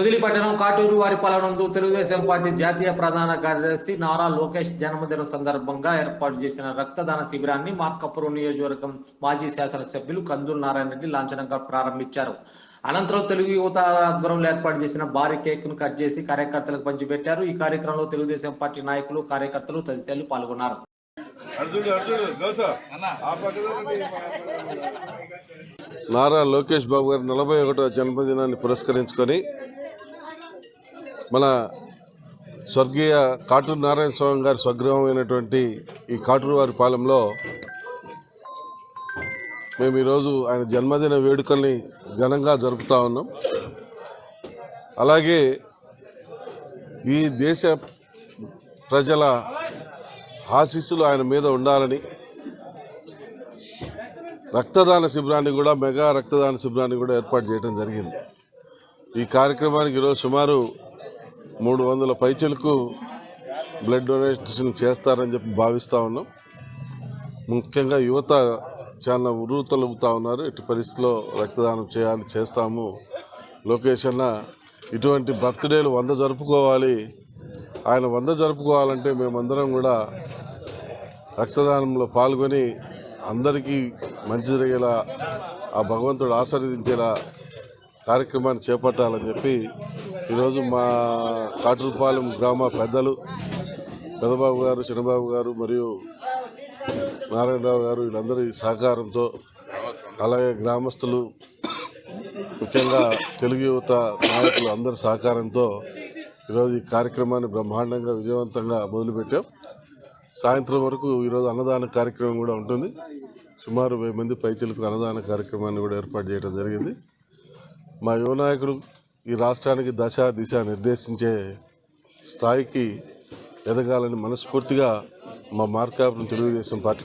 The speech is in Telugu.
పొదిలి పట్టణం కాటూరు వారి పాలనందు తెలుగుదేశం పార్టీ జాతీయ ప్రధాన కార్యదర్శి నారా లోకేష్ జన్మదిన సందర్భంగా ఏర్పాటు చేసిన రక్తదాన శిబిరాన్ని మార్కపురం నియోజకవర్గం మాజీ శాసనసభ్యులు కందుల నారాయణ రెడ్డి లాంఛనంగా ప్రారంభించారు. అనంతరం తెలుగు యువత ఆధ్వర్యంలో ఏర్పాటు చేసిన భారీ కేక్ను కట్ చేసి కార్యకర్తలకు పంచిపెట్టారు. ఈ కార్యక్రమంలో తెలుగుదేశం పార్టీ నాయకులు కార్యకర్తలు తదితరులు పాల్గొన్నారు. నారా లోకేష్ బాబు గారి నలభై ఒకటో జన్మదినాన్ని పురస్కరించుకొని మన స్వర్గీయ కాటూరు నారాయణ స్వామి గారి స్వగృహమైనటువంటి ఈ కాటూరు వారి పాలెంలో మేము ఈరోజు ఆయన జన్మదిన వేడుకల్ని ఘనంగా జరుపుతా ఉన్నాం. అలాగే ఈ దేశ ప్రజల ఆశీస్సులు ఆయన మీద ఉండాలని రక్తదాన శిబిరాన్ని కూడా మెగా రక్తదాన శిబిరాన్ని కూడా ఏర్పాటు చేయడం జరిగింది. ఈ కార్యక్రమానికి ఈరోజు సుమారు మూడు వందల పైచలకు బ్లడ్ డొనేషన్ చేస్తారని చెప్పి భావిస్తూ ఉన్నాం. ముఖ్యంగా యువత చాలా ఉర్రూతలుగుతూ ఉన్నారు. ఇటు పరిస్థితిలో రక్తదానం చేయాలి చేస్తాము. లోకేష్ ఇటువంటి బర్త్డేలు వంద జరుపుకోవాలి. ఆయన వంద జరుపుకోవాలంటే మేమందరం కూడా రక్తదానంలో పాల్గొని అందరికీ మంచి జరిగేలా ఆ భగవంతుడు ఆశీర్వదించేలా కార్యక్రమాన్ని చేపట్టాలని చెప్పి ఈరోజు మా కాటూరుపాలెం గ్రామ పెద్దలు పెదబాబు గారు చిన్నబాబు గారు మరియు నారాయణరావు గారు వీళ్ళందరి సహకారంతో అలాగే గ్రామస్తులు ముఖ్యంగా తెలుగు యువత నాయకులు అందరి సహకారంతో ఈరోజు ఈ కార్యక్రమాన్ని బ్రహ్మాండంగా విజయవంతంగా మొదలుపెట్టాం. సాయంత్రం వరకు ఈరోజు అన్నదాన కార్యక్రమం కూడా ఉంటుంది. సుమారు వెయ్యి మంది పైచలకు అన్నదాన కార్యక్రమాన్ని కూడా ఏర్పాటు చేయడం జరిగింది. మా యువ నాయకుడు ఈ రాష్ట్రానికి దశ దిశ నిర్దేశించే స్థాయికి ఎదగాలని మనస్ఫూర్తిగా మా మార్కాపురం తెలుగుదేశం పార్టీ